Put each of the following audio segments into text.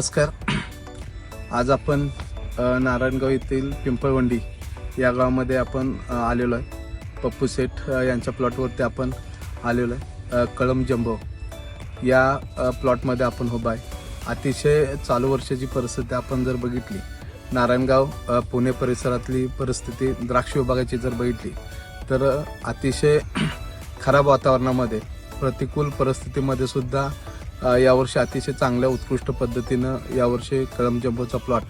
नमस्कार. आज आपण नारायणगाव येथील पिंपळवंडी या गावामध्ये आपण आलेलो आहे. पप्पू सेठ यांच्या प्लॉटवरती आपण आलेलो आहे. कळम जंबो या प्लॉटमध्ये आपण उभा आहे. अतिशय चालू वर्षाची परिस्थिती आपण जर बघितली नारायणगाव पुणे परिसरातली परिस्थिती द्राक्ष विभागाची जर बघितली तर अतिशय खराब वातावरणामध्ये प्रतिकूल परिस्थितीमध्ये सुद्धा यावर्षी अतिशय चांगल्या उत्कृष्ट पद्धतीनं यावर्षी कळम जंबोचा प्लॉट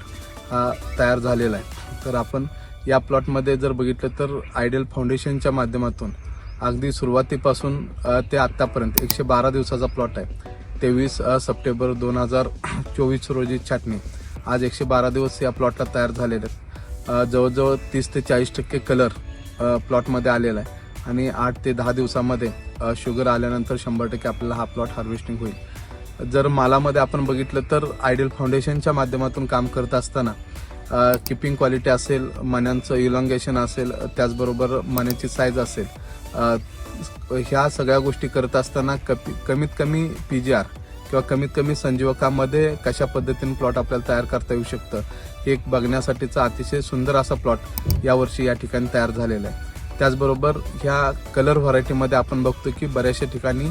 हा तयार झालेला आहे. तर आपण या प्लॉटमध्ये जर बघितलं तर आयडियल फाउंडेशनच्या माध्यमातून अगदी सुरुवातीपासून ते आत्तापर्यंत एकशे बारा दिवसाचा प्लॉट आहे. तेवीस सप्टेंबर दोन हजार चोवीस रोजी छाटणी. आज एकशे बारा दिवस या प्लॉटला तयार झालेले आहेत. जवळजवळ तीस ते चाळीस टक्के कलर प्लॉटमध्ये आलेला आहे. आणि आठ ते दहा दिवसामध्ये शुगर आल्यानंतर शंभर टक्के आपल्याला हा प्लॉट हार्वेस्टिंग होईल. जर मालामध्ये आपण बघितलं तर आयडियल फाउंडेशनच्या माध्यमातून काम करत असताना किपिंग क्वालिटी असेल मण्यांचं इलॉंगेशन असेल त्याचबरोबर मण्याची साईज असेल ह्या सगळ्या गोष्टी करत असताना कपी कमीत कमी पी जी आर किंवा कमीत कमी संजीवकामध्ये कशा पद्धतीने प्लॉट आपल्याला तयार करता येऊ शकतं हे एक बघण्यासाठीचा अतिशय सुंदर असा प्लॉट यावर्षी या ठिकाणी तयार झालेला आहे. त्याचबरोबर ह्या कलर व्हरायटीमध्ये आपण बघतो की बऱ्याचशा ठिकाणी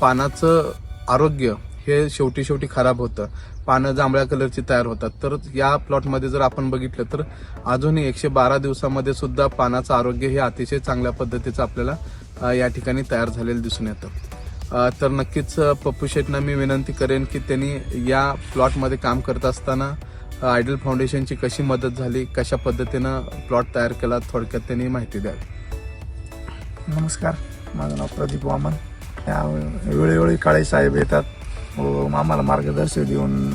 पानाचं आरोग्य हे शेवटी शेवटी खराब होतं. पानं जांभळ्या कलरची तयार होतात. तर या प्लॉटमध्ये जर आपण बघितलं तर अजूनही एकशे बारा दिवसामध्ये सुद्धा पानाचं आरोग्य हे अतिशय चांगल्या पद्धतीचं आपल्याला या ठिकाणी तयार झालेलं दिसून येतं. तर नक्कीच पप्पू शेटना मी विनंती करेन की त्यांनी या प्लॉटमध्ये काम करत असताना आयडल फाउंडेशनची कशी मदत झाली कशा पद्धतीनं प्लॉट तयार केला थोडक्यात त्यांनी माहिती द्यावी. नमस्कार. माझं नाव प्रदीप वामन. या वेळोवेळी काळे साहेब येतात. हो, व आम्हाला मार्गदर्शन देऊन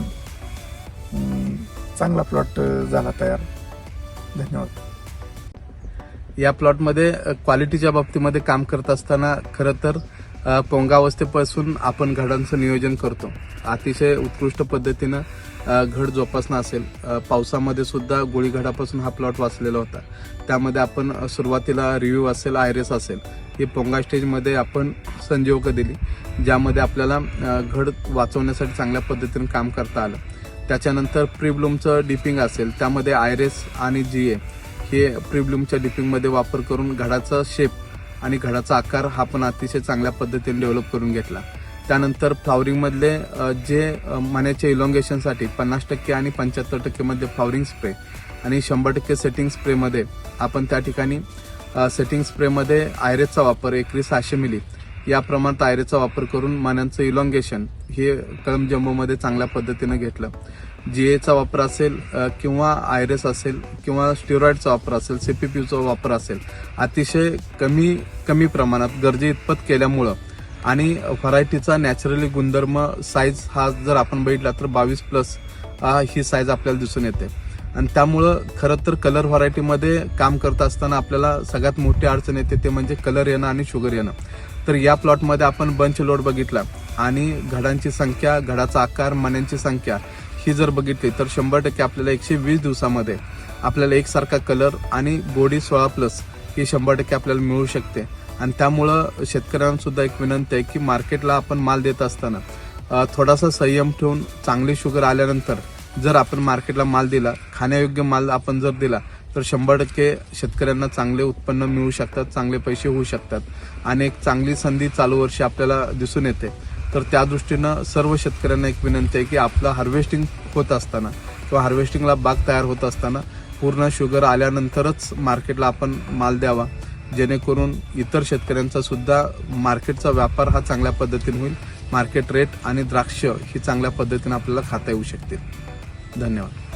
चांगला प्लॉट झाला तयार. धन्यवाद. या प्लॉटमध्ये क्वालिटीच्या बाबतीमध्ये काम करत असताना खरं तर पोंगावस्थेपासून आपण घडांचं नियोजन करतो. अतिशय उत्कृष्ट पद्धतीनं घड जोपासणं असेल. पावसामध्ये सुद्धा गोळीघडापासून हा प्लॉट वाचलेला होता. त्यामध्ये आपण सुरुवातीला रिव्ह्यू असेल आयरेस असेल ही पोंगा स्टेजमध्ये आपण संजीवक दिली ज्यामध्ये आपल्याला घड वाचवण्यासाठी चांगल्या पद्धतीनं काम करता आलं. त्याच्यानंतर प्रीब्लूमचं डिपिंग असेल त्यामध्ये आयरेस आणि जी ए हे प्रीब्लूमच्या डिपिंगमध्ये वापर करून घडाचा शेप आणि घडाचा आकार हा पण अतिशय चांगल्या पद्धतीने डेव्हलप करून घेतला. त्यानंतर फ्लॉवरिंगमधले जे अ, मण्याच्या इलॉंगेशनसाठी पन्नास टक्के आणि पंच्याहत्तर टक्केमध्ये फ्लॉवरिंग स्प्रे आणि शंभर टक्के सेटिंग स्प्रेमध्ये आपण त्या ठिकाणी सेटिंग स्प्रेमध्ये आयरेचा वापर एकरी सहाशे मिली या प्रमाणात आयरेचा वापर करून मण्यांचं इलॉंगेशन हे कळम जम्बोमध्ये चांगल्या पद्धतीनं घेतलं. जी एचा वापर असेल किंवा किंवा आयरेस असेल किंवा स्टिरॉइडचा वापर असेल सीपीपीचा वापर असेल अतिशय कमी कमी प्रमाणात गरजे इतपत केल्यामुळं आणि व्हरायटीचा नॅचरली गुणधर्म साईज हा जर आपण बघितला तर बावीस प्लस ही साईज आपल्याला दिसून येते. आणि त्यामुळं खरं तर कलर व्हरायटीमध्ये काम करत असताना आपल्याला सगळ्यात मोठी अडचण येते ते म्हणजे कलर येणं आणि शुगर येणं. तर या प्लॉटमध्ये आपण बंच लोड बघितला आणि घडांची संख्या घडाचा आकार मण्यांची संख्या ही जर बघितली तर शंभर टक्के आपल्याला एकशे वीस दिवसामध्ये आपल्याला एकसारखा कलर आणि गोडी सोळा प्लस ही शंभर टक्के आपल्याला मिळू शकते. आणि त्यामुळं शेतकऱ्यांनासुद्धा एक विनंती आहे की मार्केटला आपण माल देत असताना थोडासा संयम ठेवून चांगली शुगर आल्यानंतर जर आपण मार्केटला माल दिला खाण्यायोग्य माल आपण जर दिला तर शंभर टक्के शेतकऱ्यांना चांगले उत्पन्न मिळू शकतात चांगले पैसे होऊ शकतात. आणि एक चांगली संधी चालू वर्षी आपल्याला दिसून येते. तर त्या दृष्टीनं सर्व शेतकऱ्यांना एक विनंती आहे की आपलं हार्वेस्टिंग होत असताना किंवा हार्वेस्टिंगला बाग तयार होत असताना पूर्ण शुगर आल्यानंतरच मार्केटला आपण माल द्यावा. जेणेकरून इतर शेतकऱ्यांचा सुद्धा मार्केटचा व्यापार हा चांगल्या पद्धतीने होईल. मार्केट रेट आणि द्राक्ष ही चांगल्या पद्धतीने आपल्याला खाता येऊ शकतील. धन्यवाद.